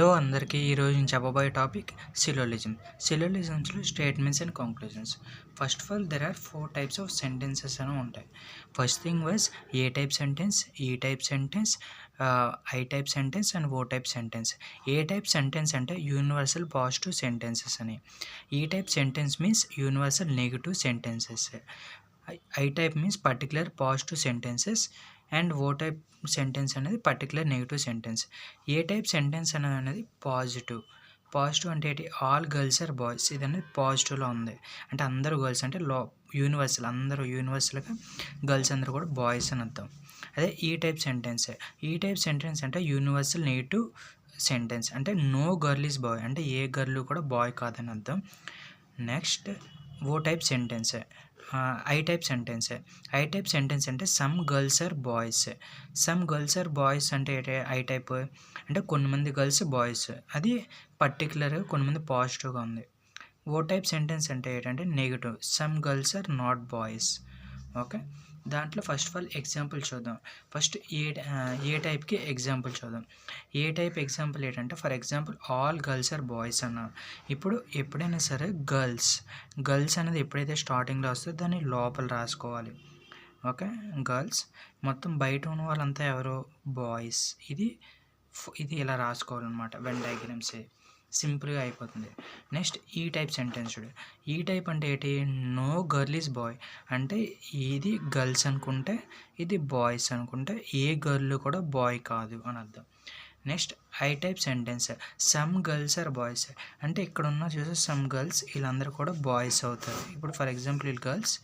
Hello అందరికీ ఈరోజు నేను చెప్పబోయే topic syllogism సిలోలిజమ్స్లో statements and conclusions. First of all there are four types of sentences అని ఉంటాయి. First thing was A type sentence E type sentence I type sentence and O type sentence A type sentence అంటే universal positive sentences అని. E type sentence means universal negative sentences I type means particular positive sentences and O type sentence అనేది particular negative sentence. A type sentence అనేది అనేది positive. Positive అంటే ఏంటి? All girls are boys. ఇది అనేది పాజిటివ్లో ఉంది. అంటే అందరూ గర్ల్స్ అంటే లో యూనివర్సల్ అందరూ యూనివర్సల్గా గర్ల్స్ అందరూ కూడా బాయ్స్ అని అర్థం. అదే E type sentence. E type sentence అంటే యూనివర్సల్ నెగిటివ్ సెంటెన్స్. అంటే నో గర్ల్ ఈజ్ బాయ్. అంటే ఏ గర్ల్ కూడా బాయ్ కాదని అర్థం. Next O type sentence. I type sentence I type sentence అంటే some girls are boys some girls are boys అంటే I type అంటే కొన్ని మంది గర్ల్స్ బాయ్స్ అది పర్టికులర్గా కొన్ని మంది పాజిటివ్గా ఉంది. ఓ టైప్ సెంటెన్స్ అంటే ఏంటంటే negative some girls are not boys okay దాంట్లో ఫస్ట్ ఆఫ్ ఆల్ ఎగ్జాంపుల్ చూద్దాం. ఫస్ట్ ఏ ఏ టైప్కి ఎగ్జాంపుల్ చూద్దాం. ఏ టైప్ ఎగ్జాంపుల్ ఏంటంటే for example all girls are boys అన్న. ఇప్పుడు ఎప్పుడైనా సరే గర్ల్స్ గర్ల్స్ అనేది ఎప్పుడైతే స్టార్టింగ్లో వస్తుందో దాన్ని లోపల రాసుకోవాలి. ఓకే? గర్ల్స్ మొత్తం బయట ఉన్న వాళ్ళంతా ఎవరు? బాయ్స్ ఇది ఇది ఇలా రాసుకోవాలన్నమాట. వెన్ డయాగ్రామ్స్ సింపుల్గా అయిపోతుంది. నెక్స్ట్ ఈ టైప్ సెంటెన్స్ చూడు. ఈ టైప్ అంటే ఏంటి? No girl is boy. అంటే ఇది గర్ల్స్ అనుకుంటే ఇది బాయ్స్ అనుకుంటే ఏ గర్ల్ కూడా బాయ్ కాదు అని అర్థం. Next I type sentence. Some girls are boys. అంటే ఇక్కడ ఉన్న చూసే సమ్ గర్ల్స్ వీళ్ళందరూ కూడా బాయ్స్ అవుతారు. ఇప్పుడు ఫర్ ఎగ్జాంపుల్ వీళ్ళు గర్ల్స్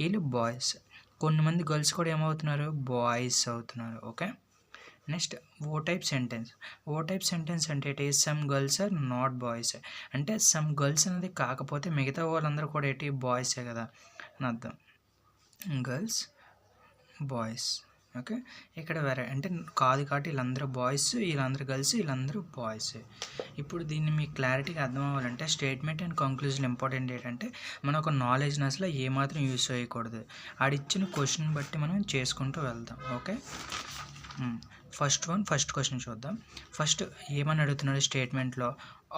వీళ్ళు బాయ్స్. కొన్ని మంది గర్ల్స్ కూడా ఏమవుతున్నారు? బాయ్స్ అవుతున్నారు. Okay? Next O type sentence. O type sentence అంటే ఏంటి? Some girls are not boys. అంటే సమ్ గర్ల్స్ అనేది కాకపోతే మిగతా వాళ్ళందరూ కూడా ఏంటి? బాయ్సే కదా? అని అర్థం. Girls boys. ఓకే? ఇక్కడ వేరే అంటే కాదు కాబట్టి వీళ్ళందరూ బాయ్స్ వీళ్ళందరూ గర్ల్స్ వీళ్ళందరూ బాయ్స్. ఇప్పుడు దీన్ని మీకు క్లారిటీగా అర్థం అవ్వాలంటే స్టేట్మెంట్ అండ్ కంక్లూజన్ ఇంపార్టెంట్ ఏంటంటే మన ఒక నాలెడ్జ్ని అసలు ఏమాత్రం యూస్ చేయకూడదు. ఆడిచ్చిన క్వశ్చన్ బట్టి మనం చేసుకుంటూ వెళ్దాం. Okay? First one first question చూద్దాం. ఫస్ట్ ఏమని అడుగుతున్నాడు స్టేట్మెంట్లో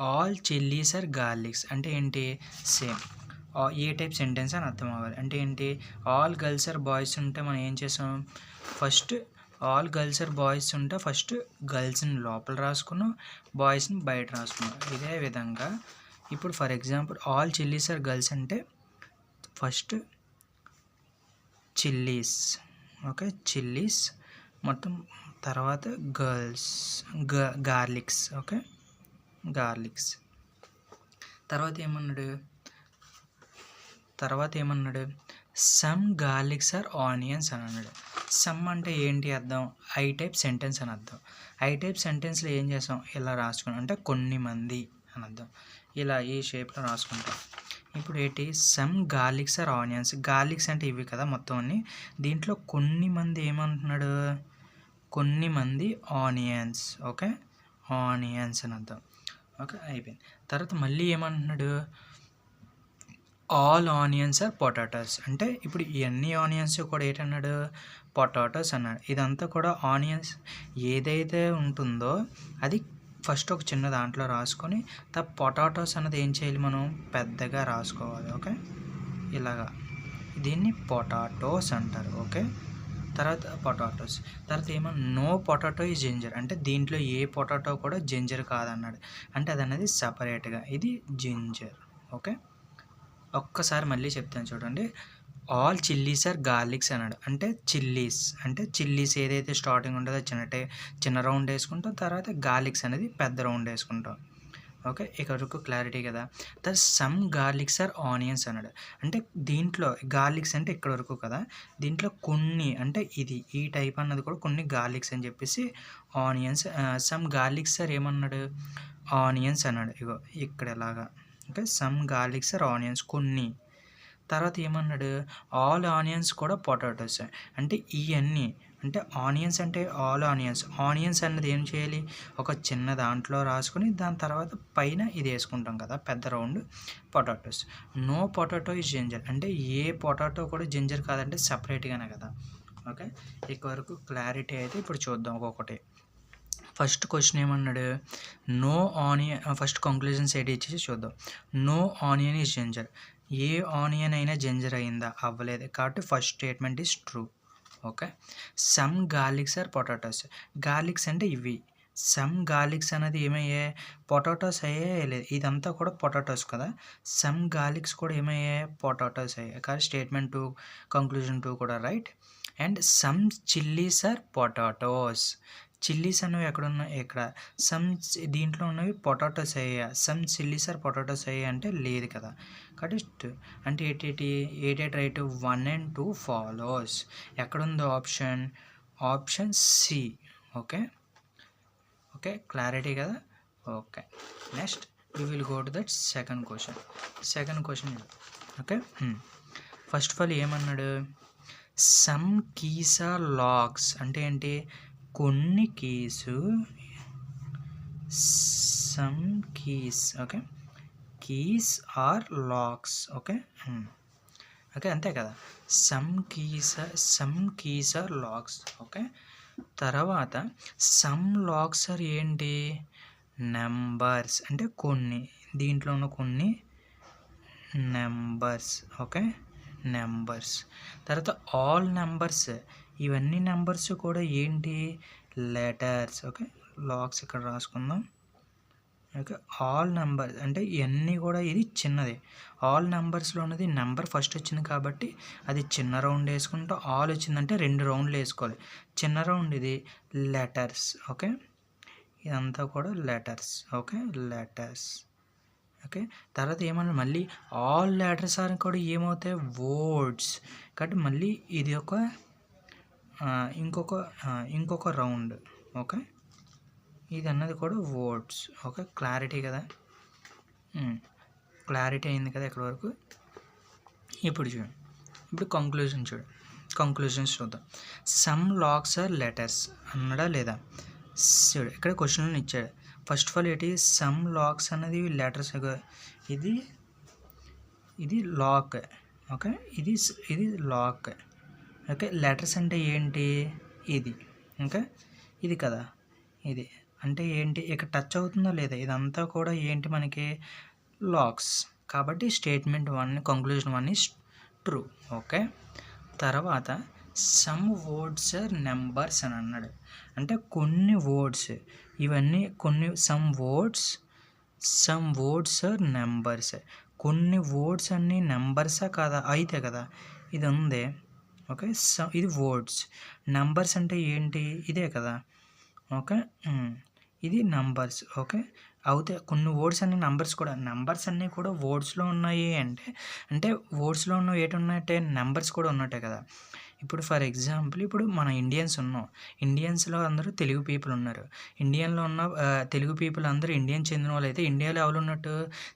ఆల్ చిల్లీస్ ఆర్ గార్లిక్స్ అంటే ఏంటి? సేమ్ ఏ టైప్ సెంటెన్స్ అని అర్థం అవ్వాలి. అంటే ఏంటి? ఆల్ గర్ల్స్ ఆర్ బాయ్స్ ఉంటే మనం ఏం చేసాం? First all girls are boys ఉంటే ఫస్ట్ గర్ల్స్ని లోపల రాసుకున్నాం బాయ్స్ని బయట రాసుకున్నాం. ఇదే విధంగా ఇప్పుడు for example all chillies are girls అంటే ఫస్ట్ చిల్లీస్ ఓకే చిల్లీస్ మొత్తం తర్వాత గర్ల్స్ గార్లిక్స్ ఓకే? గార్లిక్స్. తర్వాత ఏమన్నాడు? తర్వాత ఏమన్నాడు? సమ్ గార్లిక్స్ ఆర్ ఆనియన్స్ అని అన్నాడు. సమ్ అంటే ఏంటి అర్థం? ఐ టైప్ సెంటెన్స్ అని అర్థం. ఐ టైప్ సెంటెన్స్లో ఏం చేస్తాం? ఇలా రాసుకున్నాం. అంటే కొన్ని మంది అని అర్థం. ఇలా ఈ షేప్లో రాసుకుంటాం. ఇప్పుడు ఏంటి? Some garlics are onions. Garlics అంటే ఇవి కదా మొత్తం అన్ని. దీంట్లో కొన్ని మంది ఏమంటున్నాడు? కొన్ని మంది ఆనియన్స్ ఓకే? ఆనియన్స్ అని అర్థం. ఓకే అయిపోయింది. తర్వాత మళ్ళీ ఏమంటున్నాడు? All onions are potatoes. అంటే ఇప్పుడు ఇవన్నీ ఆనియన్స్ కూడా ఏంటన్నాడు? పొటాటోస్ అన్నాడు. ఇదంతా కూడా ఆనియన్స్ ఏదైతే ఉంటుందో అది ఫస్ట్ ఒక చిన్న దాంట్లో రాసుకొని త పొటాటోస్ అన్నది ఏం చేయాలి మనం? పెద్దగా రాసుకోవాలి ఓకే? ఇలాగా. దీన్ని పొటాటోస్ అంటారు ఓకే? తర్వాత పొటాటోస్. తర్వాత ఏమో నో పొటాటో ఈ జింజర్. అంటే దీంట్లో ఏ పొటాటో కూడా జింజర్ కాదన్నాడు. అంటే అది అనేది సపరేట్గా. ఇది జింజర్. ఓకే? ఒక్కసారి మళ్ళీ చెప్తాను చూడండి. ఆల్ చిల్లీస్ ఆర్ గార్లిక్స్ అన్నాడు. అంటే చిల్లీస్. అంటే చిల్లీస్ ఏదైతే స్టార్టింగ్ ఉంటుందో చిన్న చిన్న రౌండ్ వేసుకుంటాం. తర్వాత గార్లిక్స్ అనేది పెద్ద రౌండ్ వేసుకుంటాం. ఓకే? ఇక్కడ వరకు క్లారిటీ కదా. తర్వాత సమ్ గార్లిక్స్ ఆర్ ఆనియన్స్ అన్నాడు. అంటే దీంట్లో గార్లిక్స్ అంటే ఇక్కడ వరకు కదా. దీంట్లో కొన్ని అంటే ఇది ఈ టైప్ అన్నది కూడా కొన్ని గార్లిక్స్ అని చెప్పేసి ఆనియన్స్ సమ్ గార్లిక్స్ ఆర్ ఏమన్నాడు? ఆనియన్స్ అన్నాడు. ఇగో ఇక్కడ ఎలాగా? Okay? Some garlics are onions కొన్ని. తర్వాత ఏమన్నాడు? ఆల్ ఆనియన్స్ కూడా పొటాటోస్ అంటే ఇవన్నీ అంటే ఆనియన్స్ అంటే ఆల్ ఆనియన్స్. ఆనియన్స్ అన్నది ఏం చేయాలి? ఒక చిన్న దాంట్లో రాసుకొని దాని తర్వాత పైన ఇది వేసుకుంటాం కదా పెద్ద round potatoes. No potato is ginger. అంటే ఏ పొటాటో కూడా జింజర్ కాదంటే సపరేట్గానే కదా. ఓకే? ఇక వరకు క్లారిటీ అయితే ఇప్పుడు చూద్దాం ఒక్కొక్కటి. ఫస్ట్ క్వశ్చన్ ఏమన్నాడు? నో ఆనియన్ ఫస్ట్ కంక్లూజన్స్ ఏంటి ఇచ్చేసి చూద్దాం. No onion is ginger. A onion అయినా జింజర్ అయిందా? అవ్వలేదు. కాబట్టి first statement is true okay. Some garlics are potatoes. Garlics అంటే ఇవి. సమ్ గార్లిక్స్ అనేది ఏమయ్యాయి పొటాటోస్ అయ్యాయి లేదు ఇదంతా కూడా పొటాటోస్ కదా. సమ్ గార్లిక్స్ కూడా ఏమయ్యాయి పొటాటోస్ అయ్యాయి కానీ స్టేట్మెంట్ టూ కంక్లూజన్ టూ కూడా right? And some chillies are potatoes. Chillies అనేవి ఎక్కడ? ఉన్నాయి ఇక్కడ సమ్ దీంట్లో ఉన్నవి పొటాటోస్ అయ్యా సమ్ చిల్లీస్ ఆర్ పొటాటోస్ అయ్యా అంటే లేదు కదా. కాబట్టి అంటే ఏటేటి ఏటేట్ right? One and two follows. ఎక్కడుందో option? Option C. Okay? Okay? Clarity కదా? Okay. Next you will go to that second question. Second question okay? First of all ఏమన్నాడు? Some కీసా locks. లాక్స్ అంటే ఏంటి? కొన్ని keys some keys okay? Keys are locks okay? Okay అంతే కదా? Some keys some keys are locks okay? తర్వాత some locks are ఏంటి? Numbers అంటే కొన్ని దీంట్లో ఉన్న కొన్ని నెంబర్స్ ఓకే? నెంబర్స్. తర్వాత ఆల్ నెంబర్స్ ఇవన్నీ నెంబర్స్ కూడా ఏంటి? లెటర్స్. ఓకే? లాక్స్ ఇక్కడ రాసుకుందాం. ఓకే? ఆల్ నెంబర్ అంటే ఇవన్నీ కూడా ఇది చిన్నది. ఆల్ నెంబర్స్లో ఉన్నది నెంబర్ ఫస్ట్ వచ్చింది కాబట్టి అది చిన్న రౌండ్ వేసుకుంటూ ఆల్ వచ్చిందంటే రెండు రౌండ్లు వేసుకోవాలి. చిన్న రౌండ్ ఇది లెటర్స్. ఓకే? ఇదంతా కూడా లెటర్స్. ఓకే? లెటర్స్. ఓకే? తర్వాత ఏమన్నా మళ్ళీ ఆల్ లెటర్స్ అని కూడా ఏమవుతాయి? వర్డ్స్. కాబట్టి మళ్ళీ ఇది ఒక ఇంకొక ఇంకొక రౌండ్ ఓకే? ఇది అన్నది కూడా వర్డ్స్ ఓకే? క్లారిటీ కదా? క్లారిటీ అయింది కదా ఇక్కడ వరకు? ఇప్పుడు చూడండి. ఇప్పుడు కంక్లూజన్ చూడు. కంక్లూజన్స్ చూద్దాం. సమ్ లాక్స్ ఆర్ లెటర్స్ అన్నాడా లేదా? చూడు ఇక్కడ క్వశ్చన్ ఇచ్చాడు. ఫస్ట్ ఆఫ్ ఆల్ ఏంటి? సమ్ లాక్స్ అనేది లెటర్స్ ఇది ఇది లాక్ ఓకే? ఇది ఇది లాక్ ఓకే లెటర్స్ అంటే ఏంటి? ఇది. ఇంకా ఇది కదా. ఇది. అంటే ఏంటి? ఇక్కడ టచ్ అవుతుందో లేదా? ఇదంతా కూడా ఏంటి మనకి? లాక్స్. కాబట్టి statement one conclusion one is true. Okay తర్వాత సమ్ వర్డ్స్ ఆర్ నెంబర్స్ అని అన్నాడు. అంటే కొన్ని వర్డ్స్ ఇవన్నీ కొన్ని some words some words are numbers. కొన్ని వర్డ్స్ అన్నీ నెంబర్సా కాదా? అయితే కదా. ఇది ఉంది. ఓకే? స ఇది వర్డ్స్. నెంబర్స్ అంటే ఏంటి? ఇదే కదా. ఓకే? ఇది నంబర్స్. ఓకే? అవుతే కొన్ని వర్డ్స్ అన్ని నంబర్స్ కూడా నెంబర్స్ అన్నీ కూడా వర్డ్స్లో ఉన్నాయి అంటే అంటే వర్డ్స్లో ఉన్నవి ఏటి ఉన్నట్టే నెంబర్స్ కూడా ఉన్నట్టే కదా. ఇప్పుడు ఫర్ ఎగ్జాంపుల్ ఇప్పుడు మన ఇండియన్స్ ఉన్నాం. ఇండియన్స్లో అందరూ తెలుగు పీపుల్ ఉన్నారు. ఇండియన్లో ఉన్న తెలుగు పీపుల్ అందరూ ఇండియన్ చెందిన వాళ్ళు అయితే ఇండియాలో ఎవరు ఉన్నట్టు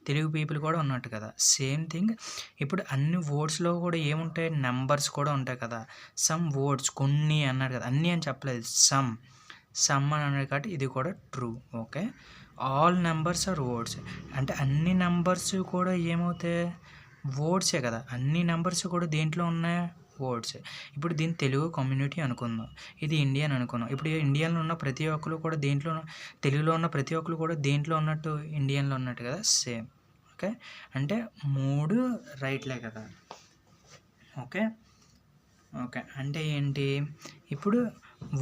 తెలుగు పీపుల్ కూడా ఉన్నట్టు కదా. సేమ్ థింగ్ ఇప్పుడు అన్ని వర్డ్స్లో కూడా ఏముంటాయి? నెంబర్స్ కూడా ఉంటాయి కదా. సమ్ వర్డ్స్ కొన్ని అన్నారు కదా అన్నీ అని చెప్పలేదు. సమ్ సమ్ అని అన్నారు కాబట్టి ఇది కూడా true okay all numbers are words అంటే అన్ని నెంబర్స్ కూడా ఏమవుతాయి? వర్డ్సే కదా. అన్ని నెంబర్స్ కూడా దేంట్లో ఉన్నాయి? వర్డ్స్ ఇప్పుడు దీన్ని తెలుగు కమ్యూనిటీ అనుకుందాం. ఇది ఇండియన్ అనుకుందాం. ఇప్పుడు ఇండియన్లో ఉన్న ప్రతి ఒక్కరు కూడా దేంట్లో తెలుగులో ఉన్న ప్రతి ఒక్కరు కూడా దేంట్లో ఉన్నట్టు ఇండియన్లో ఉన్నట్టు కదా? సేమ్ ఓకే అంటే మూడు రైట్లే కదా. Okay okay. అంటే ఏంటి? ఇప్పుడు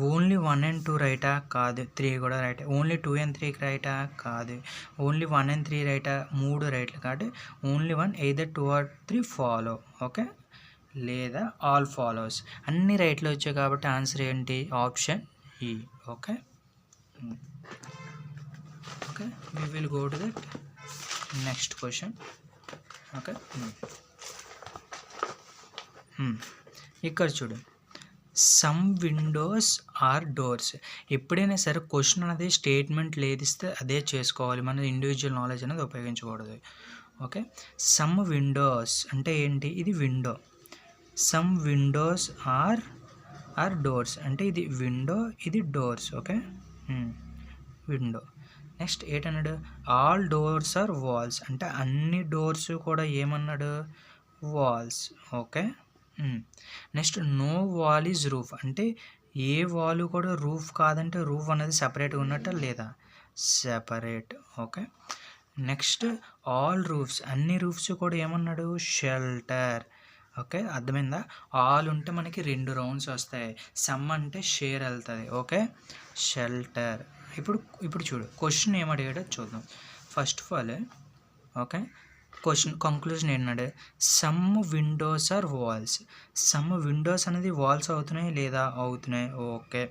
ఓన్లీ వన్ అండ్ టూ రైటా కాదు. త్రీ కూడా రైట్ ఓన్లీ టూ అండ్ త్రీకి రైటా కాదు. ఓన్లీ వన్ అండ్ త్రీ రైటా మూడు రైట్లు కాబట్టి only one either two or three follow okay? లేదా ఆల్ ఫాలోస్ అన్ని రైట్లు వచ్చాయి కాబట్టి ఆన్సర్ ఏంటి? Option E e. Okay? Okay? We will go to that next question okay? Hmm. Hmm. ఇక్కడ చూడు. సమ్ విండోస్ ఆర్ డోర్స్ ఎప్పుడైనా సరే క్వశ్చన్ అనేది స్టేట్మెంట్ లేదిస్తే అదే చేసుకోవాలి. మన ఇండివిజువల్ నాలెడ్జ్ అనేది ఉపయోగించకూడదు. ఓకే సమ్ విండోస్ అంటే ఏంటి? ఇది window some windows are are doors అంటే ఇది విండో ఇది డోర్స్ ఓకే విండో నెక్స్ట్ ఏంటన్నాడు? ఆల్ డోర్స్ ఆర్ వాల్స్ అంటే అన్ని డోర్స్ కూడా ఏమన్నాడు? Walls okay next no wall is roof. అంటే ఏ వాల్ కూడా రూఫ్ కాదంటే రూఫ్ అనేది సపరేట్గా ఉన్నట్ట లేదా? Separate. Okay. Next all roofs. అన్ని రూఫ్స్ కూడా ఏమన్నాడు? షెల్టర్. ఓకే. అర్థమైందా? ఆల్ ఉంటే మనకి రెండు రౌండ్స్ వస్తాయి. సమ్ అంటే షేర్ వెళ్తుంది. ఓకే. షెల్టర్. ఇప్పుడు ఇప్పుడు చూడు. క్వశ్చన్ ఏమడిగాడో చూద్దాం. First of all okay. Question conclusion ఏంటంటే some windows are walls some windows అనేది వాల్స్ అవుతున్నాయి లేదా అవుతున్నాయి? ఓకే.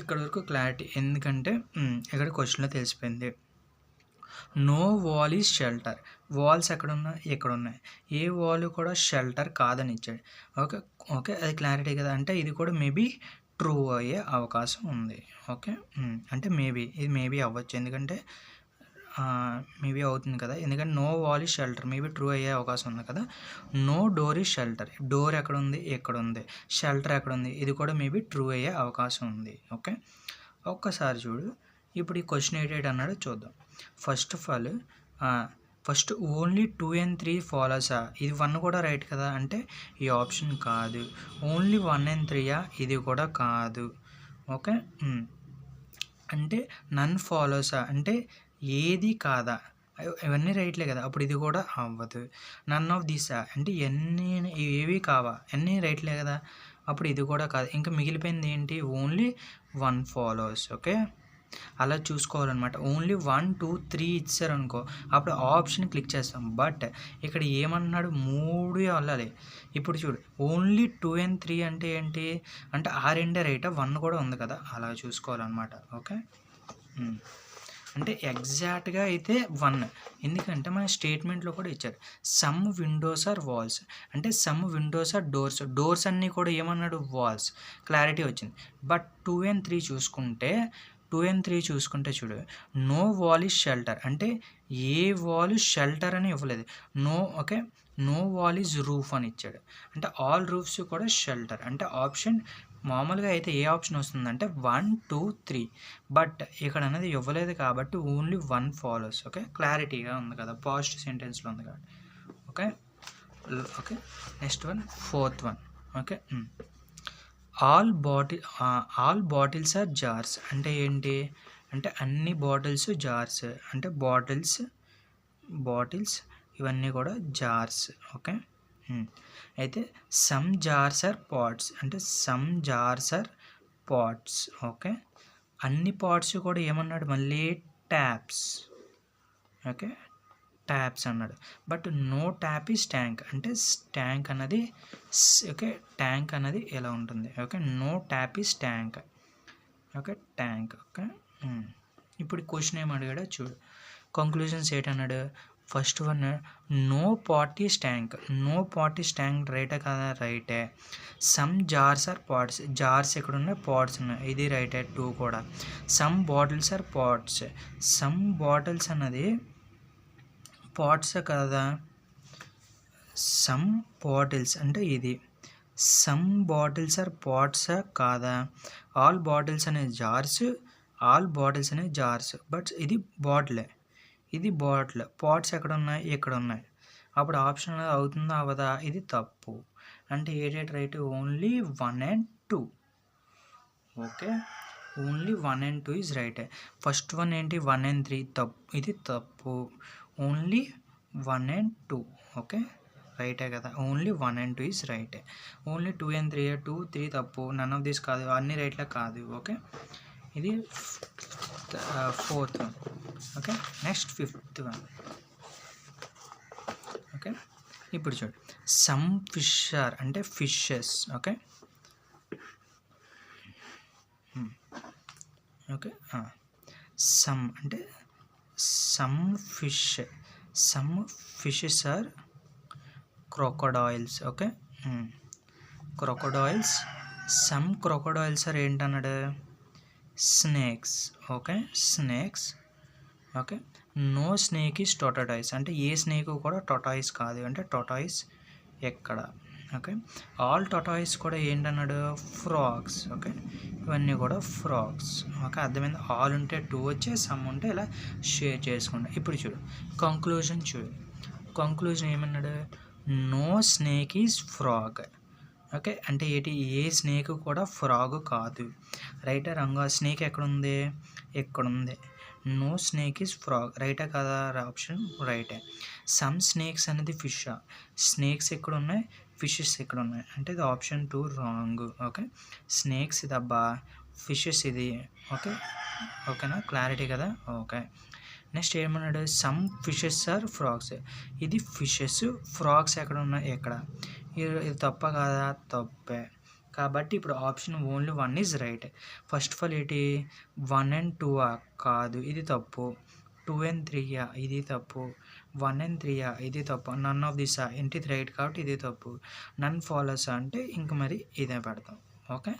ఇక్కడ వరకు క్లారిటీ ఎందుకంటే ఇక్కడ క్వశ్చన్లో తెలిసిపోయింది. No wall is shelter walls ఎక్కడ ఉన్నాయి ఇక్కడ ఉన్నాయి ఏ వాల్ కూడా షెల్టర్ కాదని ఇచ్చాడు. ఓకే ఓకే అది క్లారిటీ కదా. అంటే ఇది కూడా మేబీ ట్రూ అయ్యే అవకాశం ఉంది. ఓకే అంటే మేబీ ఇది మేబీ అవ్వచ్చు. ఎందుకంటే మేబీ అవుతుంది కదా. ఎందుకంటే no wall is shelter maybe true అయ్యే అవకాశం ఉంది కదా. No door is shelter. Door ఎక్కడ ఉంది ఎక్కడ ఉంది షెల్టర్ ఎక్కడ ఉంది ఇది కూడా మేబీ ట్రూ అయ్యే అవకాశం ఉంది. ఓకే? ఒక్కసారి చూడు. ఇప్పుడు ఈ క్వశ్చన్ ఎయిట్ అన్నాడు చూద్దాం. First of all first only two and three ఫాలోసా ఇది వన్ కూడా రైట్ కదా? అంటే ఈ ఆప్షన్ కాదు. ఓన్లీ వన్ అండ్ త్రీయా ఇది కూడా కాదు. ఓకే? అంటే నన్ ఫాలోసా అంటే ఏది కాదా? ఇవన్నీ రైట్లే కదా. అప్పుడు ఇది కూడా అవ్వదు. నన్ ఆఫ్ దీసా అంటే ఎన్ని ఏవి కావా? అన్నీ రైట్లే కదా. అప్పుడు ఇది కూడా కాదు. ఇంకా మిగిలిపోయింది ఏంటి? ఓన్లీ వన్ ఫాలోస్ ఓకే అలా చూసుకోవాలన్నమాట. ఓన్లీ వన్ టూ త్రీ ఇచ్చారనుకో అప్పుడు ఆప్షన్ క్లిక్ చేస్తాం. బట్ ఇక్కడ ఏమన్నాడు? మూడు వెళ్ళాలి. ఇప్పుడు చూడు. ఓన్లీ టూ అండ్ త్రీ అంటే ఏంటి? అంటే ఆ రెండే రైట్? వన్ కూడా ఉంది కదా. అలా చూసుకోవాలన్నమాట. Okay hmm. అంటే ఎగ్జాక్ట్గా అయితే వన్. ఎందుకంటే మన స్టేట్మెంట్లో కూడా ఇచ్చారు. Some windows are walls. అంటే some windows are doors. Doors అన్నీ కూడా ఏమన్నాడు? వాల్స్. క్లారిటీ వచ్చింది. బట్ టూ అండ్ త్రీ చూసుకుంటే టూ అండ్ త్రీ చూసుకుంటే చూడు నో వాల్ ఇస్ షెల్టర్. అంటే ఏ వాల్ షెల్టర్ అని ఇవ్వలేదు. No okay? No wall is roof అని ఇచ్చాడు. అంటే ఆల్ రూఫ్స్ కూడా షెల్టర్. అంటే ఆప్షన్ మామూలుగా అయితే ఏ ఆప్షన్ వస్తుందంటే వన్ టూ త్రీ. బట్ ఇక్కడ అనేది ఇవ్వలేదు కాబట్టి ఓన్లీ వన్ ఫాలోస్ ఓకే? క్లారిటీగా ఉంది కదా పాజిటివ్ సెంటెన్స్లో ఉంది కాబట్టి. Okay? Okay? Next one fourth one okay? Hmm. All bottle all bottles are jars. అంటే ఏంటి? అంటే అన్ని బాటిల్స్ జార్స్. అంటే బాటిల్స్ బాటిల్స్ ఇవన్నీ కూడా జార్స్ ఓకే? అయితే సమ్ జార్స్ ఆర్ పాట్స్ అంటే some jars are pots okay అన్ని పాట్స్ కూడా ఏమన్నాడు మళ్ళీ ట్యాప్స్ ఓకే ట్యాప్స్ అన్నాడు but no tap is tank అంటే ట్యాంక్ అన్నది ఓకే ట్యాంక్ అన్నది ఎలా ఉంటుంది okay no tap is tank okay tank okay ఇప్పుడు క్వశ్చన్ ఏమి అడిగాడో చూడు conclusions ఏంటన్నాడు first one no parties tank no parties tank రైటే కదా రైటే. Some jars are pots. Jars ఎక్కడ ఉన్నాయి పాట్స్ ఉన్నాయి. ఇది రైటే టూ కూడా. Some bottles are pots. Some bottles అన్నది పాట్స్ కదా. సమ్ బాటిల్స్ అంటే ఇది. సమ్ బాటిల్స్ ఆర్ పాట్స్ కాదా? ఆల్ బాటిల్స్ అనే జార్స్ ఆల్ బాటిల్స్ అనే జార్స్. బట్ ఇది బాటిలే. ఇది బాటిల్. పాట్స్ ఎక్కడ ఉన్నాయి ఇక్కడ ఉన్నాయి అప్పుడు ఆప్షన్ అవుతుందా? అవదా ఇది తప్పు. అంటే ఏడేట్ right only one and two. Okay? Only one and two is right. First one ఏంటి? One and three. తప్పు. ఇది తప్పు. Only one and two. Okay? రైటే కదా. Only one and two is రైటే. Only two and three two? Three తప్పు. None of this కాదు. అన్ని రైట్లే కాదు. ఓకే? ఇది fourth. One okay? Next fifth one okay? ఇప్పుడు చూడు. సమ్ ఫిషర్ అంటే fishes okay? Hmm. Okay? Some అంటే some fish some fishes are crocodiles okay? Crocodiles some crocodiles are ఏంటన్నాడు? Snakes okay? Snakes okay? No snake is tortoise అంటే ఏ snake కూడా tortious కాదు. అంటే tortious ఎక్కడ? ఓకే? ఆల్ టొటాయిస్ కూడా ఏంటన్నాడు? Frogs okay? ఇవన్నీ కూడా ఫ్రాగ్స్ ఓకే? అర్థమైంది? ఆల్ ఉంటే టూ వచ్చే సమ్ ఉంటే ఇలా షేర్ చేసుకుంటా. ఇప్పుడు చూడు. కంక్లూజన్ చూడు. కంక్లూజన్ ఏమన్నాడు? No snake is frog. Okay? అంటే ఏంటి? ఏ స్నేక్ కూడా ఫ్రాగ్ కాదు. రైట్ రంగా స్నేక్ ఎక్కడుంది? ఎక్కడుంది? నో స్నేక్ ఇస్ ఫ్రాగ్ రైటా కదా ఆప్షన్ రైటే సమ్ స్నేక్స్ అనేది ఫిష్ స్నేక్స్ ఎక్కడ ఉన్నాయి ఫిషెస్ ఎక్కడ ఉన్నాయి అంటే ఇది option two wrong okay snakes ఇది అబ్బా. ఫిషెస్ ఇది. ఓకే ఓకేనా క్లారిటీ కదా? ఓకే నెక్స్ట్ ఏమన్నాడు? సమ్ ఫిషెస్ ఆర్ ఫ్రాగ్స్ ఇది ఫిషెస్ ఫ్రాగ్స్ ఎక్కడ ఉన్నాయి ఎక్కడ? ఇది ఇది తప్ప కాదా? తప్పే. కాబట్టి ఇప్పుడు option only one is right first of all ఏంటి? వన్ అండ్ టూ కాదు ఇది తప్పు. టూ అండ్ త్రీయా ఇది తప్పు. వన్ అండ్ త్రీయా ఇది తప్పు. నన్ ఆఫ్ దిసా ఏంటి? రైట్ కాబట్టి ఇది తప్పు. నన్ ఫాలోస్ అంటే ఇంక మరి ఇదే పెడతాం. ఓకే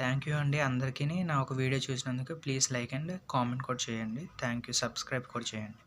థ్యాంక్ యూ అండి అందరికీ నా ఒక వీడియో చూసినందుకు ప్లీజ్ లైక్ అండ్ కామెంట్ కూడా చేయండి. థ్యాంక్ యూ సబ్స్క్రైబ్ కూడా చేయండి.